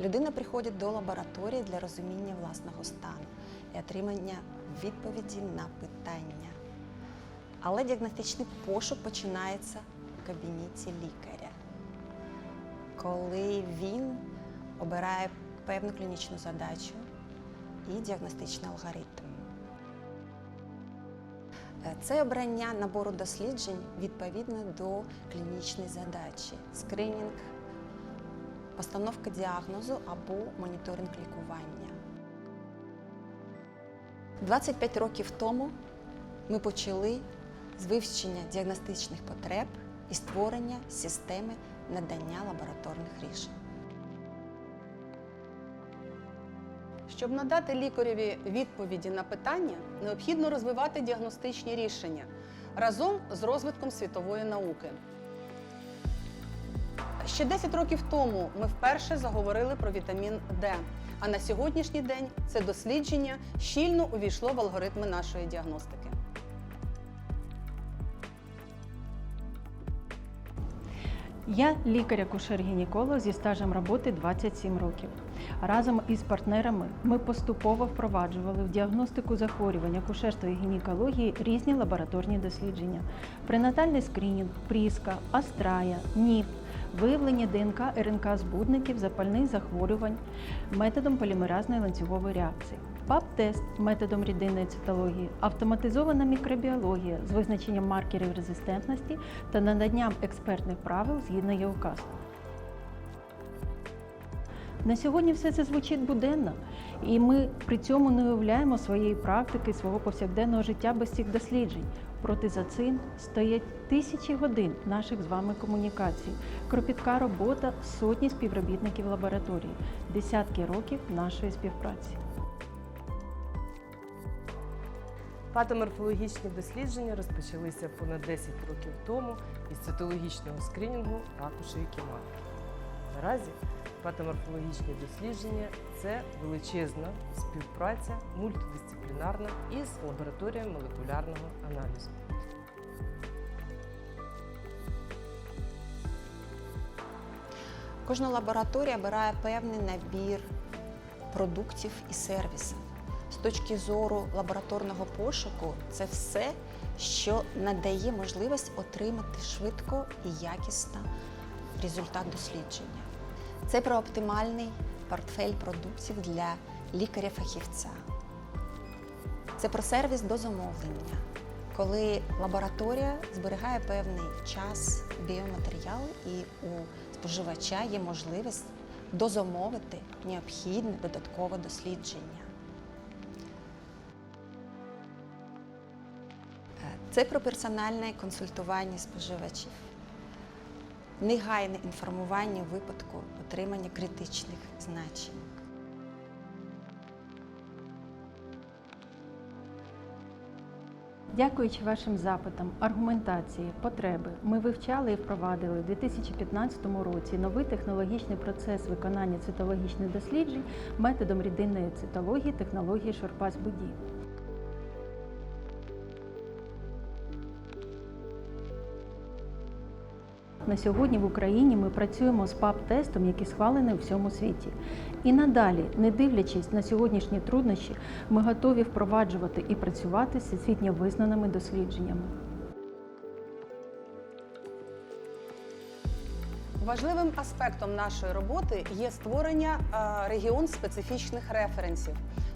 Людина приходить до лабораторії для розуміння власного стану і отримання відповіді на питання. Але діагностичний пошук починається в кабінеті лікаря, коли він обирає певну клінічну задачу і діагностичний алгоритм. Це обрання набору досліджень відповідно до клінічної задачі, скринінг, постановка діагнозу або моніторинг лікування. 25 років тому ми почали з вивчення діагностичних потреб і створення системи надання лабораторних рішень. Щоб надати лікареві відповіді на питання, необхідно розвивати діагностичні рішення разом з розвитком світової науки. Ще 10 років тому ми вперше заговорили про вітамін Д, а на сьогоднішній день це дослідження щільно увійшло в алгоритми нашої діагностики. Я лікар-акушер-гінеколог зі стажем роботи 27 років. Разом із партнерами ми поступово впроваджували в діагностику захворювань акушерства і гінекології різні лабораторні дослідження: пренатальний скринінг, пріска, астрая, НІП, виявлення ДНК РНК збудників запальних захворювань методом полімеразної ланцюгової реакції. ПАП-тест методом рідинної цитології, автоматизована мікробіологія з визначенням маркерів резистентності та наданням експертних правил згідно ЄУКАС. На сьогодні все це звучить буденно, і ми при цьому не уявляємо своєї практики, свого повсякденного життя без цих досліджень. Проте за цим стоять тисячі годин наших з вами комунікацій, кропітка робота сотні співробітників лабораторії, десятки років нашої співпраці. Патоморфологічні дослідження розпочалися понад 10 років тому із цитологічного скринінгу раку шийки матки. Наразі патоморфологічні дослідження це величезна співпраця мультидисциплінарна із лабораторією молекулярного аналізу. Кожна лабораторія обирає певний набір продуктів і сервісів. З точки зору лабораторного пошуку, це все, що надає можливість отримати швидко і якісно результат дослідження. Це про оптимальний портфель продуктів для лікаря-фахівця. Це про сервіс до замовлення, коли лабораторія зберігає певний час біоматеріал і у споживача є можливість дозамовити необхідне додаткове дослідження. Е, Це про персональне консультування споживачів, негайне інформування у випадку отримання критичних значень. Дякуючи вашим запитам, аргументації, потреби, ми вивчали і впровадили у 2015 році новий технологічний процес виконання цитологічних досліджень методом рідинної цитології технології Шорпас-Буді. На сьогодні в Україні ми працюємо з ПАП-тестом, який схвалений у всьому світі. І надалі, не дивлячись на сьогоднішні труднощі, ми готові впроваджувати і працювати з всесвітньо визнаними дослідженнями. Важливим аспектом нашої роботи є створення е, регіон специфічних референсів,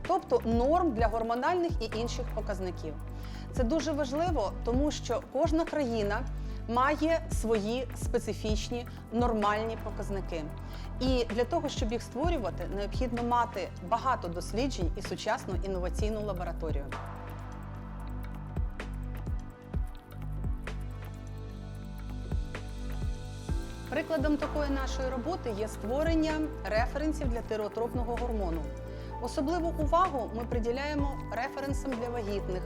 тобто норм для гормональних і інших показників. Це дуже важливо, тому що кожна країна має свої специфічні нормальні показники. І для того, щоб їх створювати, необхідно мати багато досліджень і сучасну інноваційну лабораторію. Прикладом такої нашої роботи є створення референсів для тиреотропного гормону. Особливу увагу ми приділяємо референсам для вагітних,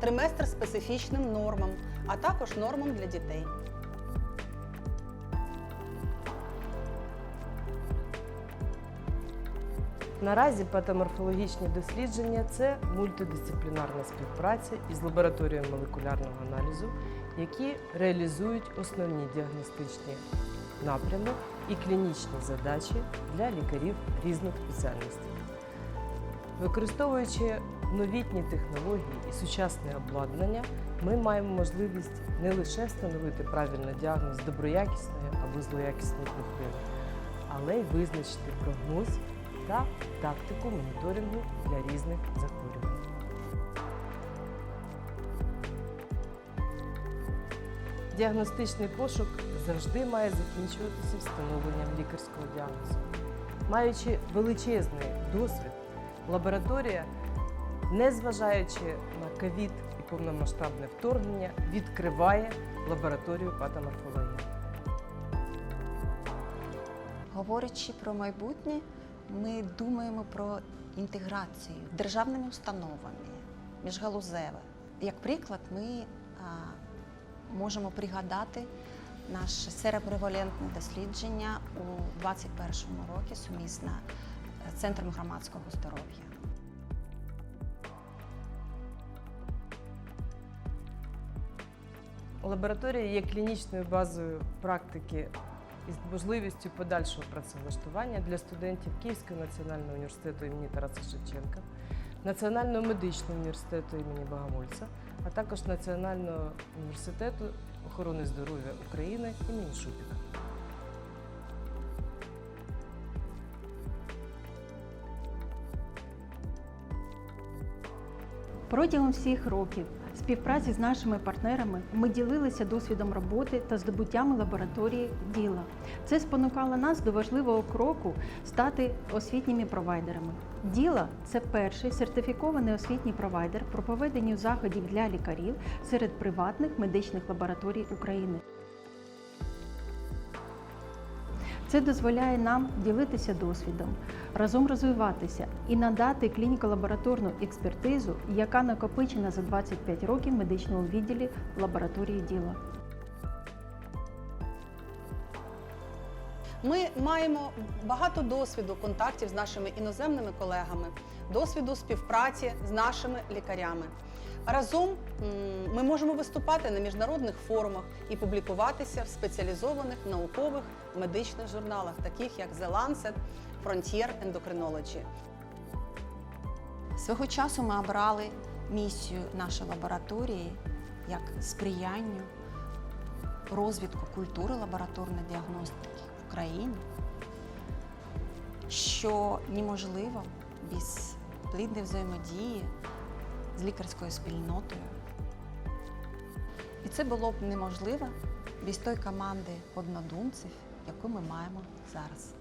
триместр специфічним нормам, а також нормам для дітей. Наразі патоморфологічні дослідження це мультидисциплінарна співпраця із лабораторією молекулярного аналізу, які реалізують основні діагностичні напрямок і клінічні задачі для лікарів різних спеціальностей. Використовуючи новітні технології і сучасне обладнання, ми маємо можливість не лише встановити правильний діагноз доброякісної або злоякісної пухлини, але й визначити прогноз та тактику моніторингу для різних захворювань. Діагностичний пошук завжди має закінчуватися встановленням лікарського діагнозу. Маючи величезний досвід, лабораторія, незважаючи на ковід і повномасштабне вторгнення, відкриває лабораторію патоморфології. Говорячи про майбутнє, ми думаємо про інтеграцію державними установами, міжгалузеве. Як приклад, ми а, можемо пригадати наше серепревалентне дослідження у 2021 році сумісно з Центром громадського здоров'я. Лабораторія є клінічною базою практики із можливістю подальшого працевлаштування для студентів Київського національного університету імені Тараса Шевченка, Національного медичного університету імені Богомольця, а також Національного університету охорони здоров'я України імені Шупіка. Протягом всіх років співпраці з нашими партнерами ми ділилися досвідом роботи та здобуттями лабораторії діла. Це спонукало нас до важливого кроку стати освітніми провайдерами. Діла це перший сертифікований освітній провайдер про проведення заходів для лікарів серед приватних медичних лабораторій України. Це дозволяє нам ділитися досвідом, разом розвиватися і надати клініко-лабораторну експертизу, яка накопичена за 25 років в медичному відділі лабораторії діла. Ми маємо багато досвіду контактів з нашими іноземними колегами, досвіду співпраці з нашими лікарями. Разом ми можемо виступати на міжнародних форумах і публікуватися в спеціалізованих наукових медичних журналах, таких як The Lancet, Frontier Endocrinology. Свого часу ми обрали місію нашої лабораторії як сприянню розвитку культури лабораторної діагностики в Україні, що неможливо без плідної взаємодії з лікарською спільнотою. І це було б неможливо без тої команди однодумців, яку ми маємо зараз.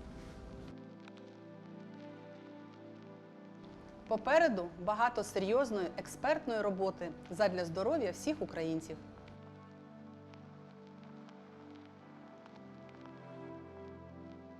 Попереду багато серйозної експертної роботи задля здоров'я всіх українців.